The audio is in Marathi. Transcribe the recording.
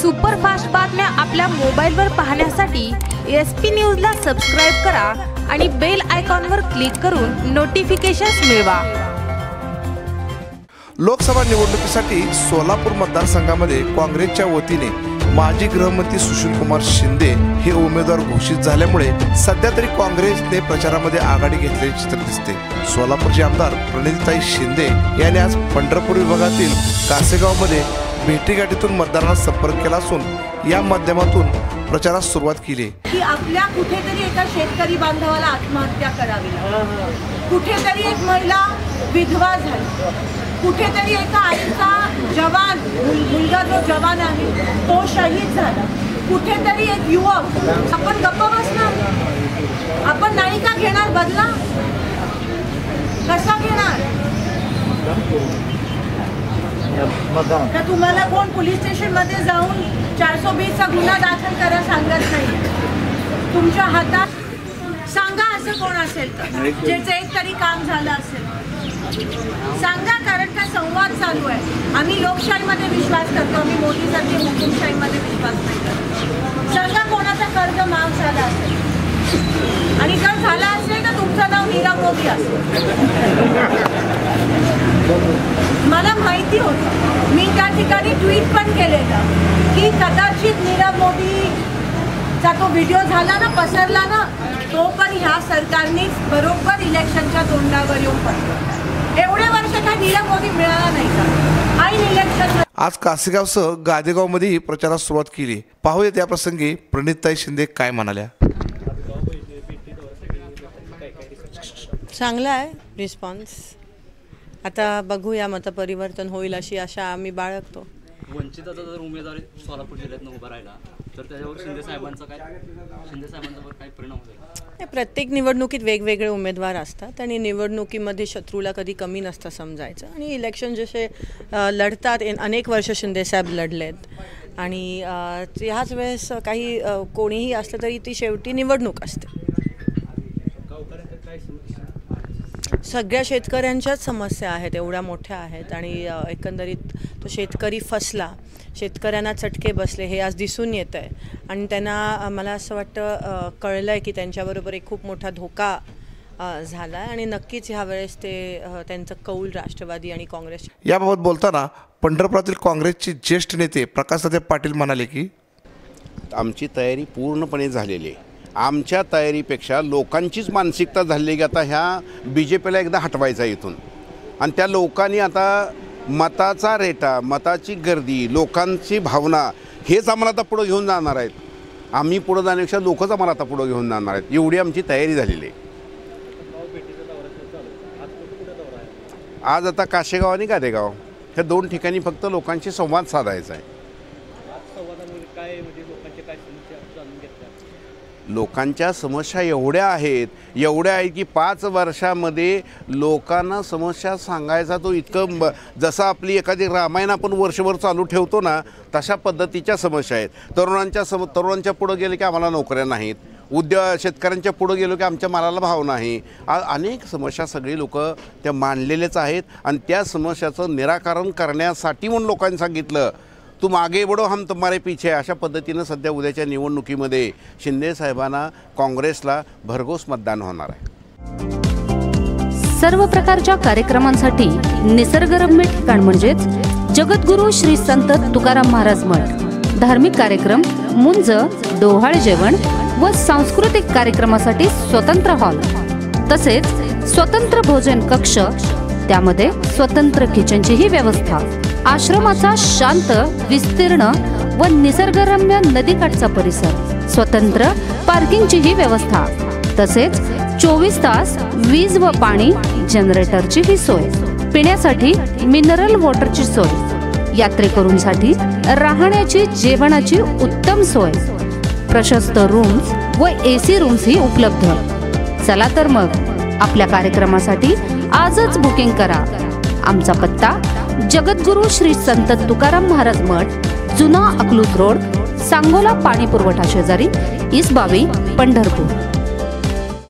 सुपरफास्ट बातम्या आपल्या मोबाईलवर पाहण्यासाठी एस पी न्यूजला सबस्क्राईब करा आणि बेल आयकॉनवर क्लिक करून नोटिफिकेशन्स मिळवा. लोकसभा निवडणुकीसाठी सोलापूर मतदारसंघामध्ये काँग्रेसच्या वतीने माजी गृहमंत्री सुशीलकुमार शिंदे हे उमेदवार घोषित झाल्यामुळे सध्या तरी काँग्रेसने प्रचारामध्ये आघाडी घेतलेले चित्र दिसते. सोलापूरचे आमदार प्रणितीताई शिंदे यांनी आज पंढरपूर विभागातील कासेगावमध्ये भेटीगाठीतून मतदारांना संपर्क केला असून या माध्यमातून प्रचारास सुरुवात केली की आपल्या कुठेतरी एका शेतकरी बांधवाला आत्महत्या करावी. कुठेतरी एक महिला विधवा झाली. कुठेतरी एका आईचा जवान मुलगा जो जवान आहे तो शहीद झाला. कुठेतरी एक युवक. आपण गप्प बसणार? आपण नाही का घेणार? बदला? कसा घेणार? तर तुम्हाला कोण पोलीस स्टेशनमध्ये जाऊन चारशे बीसचा गुन्हा दाखल करा सांगत नाही. तुमच्या हातात सांगा असं कोण असेल तर. ज्याचं एक तरी काम झालं असेल. सांगा कारण का संवाद चालू आहे. आम्ही लोकशाहीमध्ये विश्वास करतो आम्ही मोदीसारखे हुकुमशाहीमध्ये विश्वास नाही करतो. सांगा कोणाचा कर्ज माफ झाला असेल. आणि जर झाला असेल तर मीरा मोदी असेल. मला माहिती होतं. मी त्या ठिकाणी ट्विट पण केलेलं. की कदाचित नीरव मोदीचा तो व्हिडिओ झाला ना पसरला ना तो पण ह्या सरकारने बरोबर इलेक्शनच्या तोंडावर येऊन पडतो एवढे वर्ष काय नीरव मोदी मिळाला नाही का? ऐन इलेक्शन आज कासेगावसह गादेगावमध्येही प्रचारास सुरुवात केली. पाहूयात या प्रसंगी प्रणितताई शिंदे काय म्हणाल्या. चांगला आहे रिस्पॉन्स आता बघूया मतपरिवर्तन होईल अशी आशा आम्ही बाळगतो. वंचिताचा जर उमेदवार सोलापूर जिल्ह्यातनं उभा राहिला तर त्याच्यावर शिंदे साहेबांचा काय शिंदे साहेबांच्यावर काय परिणाम होईल हे प्रत्येक निवडणुकीत वेगवेगळे उमेदवार असतात आणि निवडणुकीमध्ये शत्रूला कधी कमी नसतं समजायचं. आणि इलेक्शन जसे लढतात अनेक वर्ष शिंदेसाहेब लढलेत. आणि ह्याच वेळेस काही कोणीही असलं तरी ती शेवटी निवडणूक असते. सगळ्या शेतकऱ्यांच्याच समस्या आहेत एवढ्या मोठ्या आहेत आणि एकंदरीत तो शेतकरी फसला शेतकऱ्यांना चटके बसले हे आज दिसून येत आहे आणि त्यांना मला असं वाटतं कळलं आहे की त्यांच्याबरोबर एक खूप मोठा धोका झाला आहे आणि नक्कीच ह्या वेळेस ते त्यांचं कौल राष्ट्रवादी आणि काँग्रेस याबाबत बोलताना पंढरपुरातील काँग्रेसचे ज्येष्ठ नेते प्रकाशदादा पाटील म्हणाले की आमची तयारी पूर्णपणे झालेली आहे. आमच्या तयारीपेक्षा लोकांचीच मानसिकता झालेली की आता ह्या बी जे पीला एकदा हटवायचा आहे इथून. आणि त्या लोकांनी आता मताचा रेटा मताची गर्दी लोकांची भावना हेच आम्हाला आता पुढं घेऊन जाणार आहेत. आम्ही पुढं जाण्यापेक्षा लोकच आम्हाला आता पुढं घेऊन जाणार आहेत. एवढी आमची तयारी झालेली आहे. आज आता काशेगाव आणि गादेगाव ह्या दोन ठिकाणी फक्त लोकांशी संवाद साधायचा आहे. लोकांच्या समस्या एवढ्या आहेत एवढ्या आहेत की पाच वर्षामध्ये लोकांना समस्या सांगायचा तो इतकं ब- जसं आपली एखादी रामायण आपण वर्षभर चालू ठेवतो ना तशा पद्धतीच्या समस्या आहेत. तरुणांच्या सम तरुणांच्या पुढं गेले की आम्हाला नोकऱ्या नाहीत. उद्योग शेतकऱ्यांच्या पुढं गेलो की आमच्या मालाला भाव नाही. अनेक समस्या सगळी लोक त्या मांडलेलेच आहेत आणि त्या समस्याचं निराकरण करण्यासाठी म्हणून लोकांनी सांगितलं. तू मागे बडो हम तुम्हारे पीछे अशा पद्धतीनं सध्या उद्याच्या निवडणुकीमध्ये शिंदे साहेबांना काँग्रेसला भरघोस मतदान होणार आहे. सर्व प्रकारच्या कार्यक्रमांसाठी निसर्गरम्य ठिकाण म्हणजेच जगद्गुरू श्री संत तुकाराम महाराज मठ. धार्मिक कार्यक्रम मुंज डोहाळ जेवण व सांस्कृतिक कार्यक्रमासाठी स्वतंत्र हॉल. तसेच स्वतंत्र भोजन कक्ष त्यामध्ये स्वतंत्र किचनचीही व्यवस्था. आश्रमाचा शांत विस्तीर्ण व निसर्गरम्य नदीकाठचा परिसर. स्वतंत्र पार्किंगचीही व्यवस्था. तसेच चोवीस तास वीज व पाणी जनरेटरची ही सोय. पिण्यासाठी मिनरल वॉटरची सोय. यात्रेकरूंसाठी राहण्याची जेवणाची उत्तम सोय. प्रशस्त रूम्स व ए सी रूम्सही उपलब्ध. चला तर मग आपल्या कार्यक्रमासाठी आजच बुकिंग करा. आमचा पत्ता जगद्गुरू श्री संत तुकाराम महाराज मठ जुना अकलूत रोड सांगोला पाणी पुरवठा शेजारी इसबावी पंढरपूर.